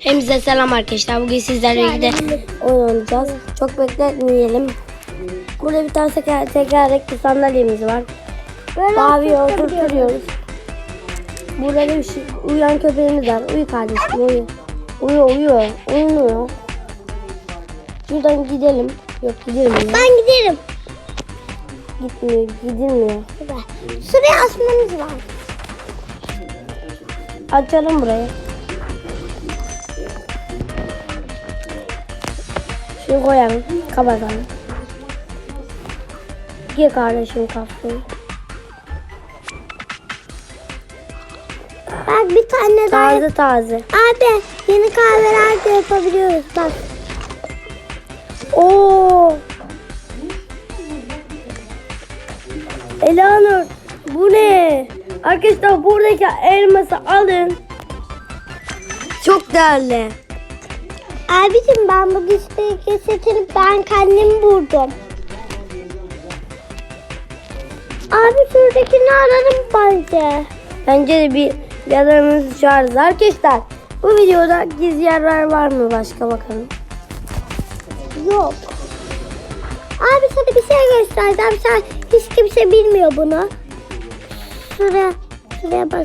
Hepinize selam arkadaşlar. Bugün sizlerle birlikte oynayacağız. Çok bekletmeyelim. Burada bir tane teker, tekerlekli sandalyemiz var. Mavi oturtuyoruz. Burada da bir şey, uyuyan köpeğimiz var. Uyu kardeşim uyu. Uyu uyu. Uyumuyor. Şuradan gidelim. Yok gidelim. ya. Ben giderim. Gitmiyor. Gidilmiyor. Şuraya asmamız var. Açalım burayı. Şunu koyalım. Kapatalım. Gir kardeşim kafayı. Bak bir tane daha. Taze taze. Abi yeni kahveler de yapabiliyoruz bak. Oo. Elanur bu ne? Arkadaşlar buradaki elması alın. Çok değerli. Abicim ben bu listeyi kesetini ben kendim buldum. Abi şuradakini ararım bence. Bence de bir yalanımızı çağırırız. Arkadaşlar bu videoda gizli yerler var mı başka bakalım. Yok. Abi sana bir şey göstereceğim. Sen hiç kimse bilmiyor bunu. Şuraya, şuraya bas.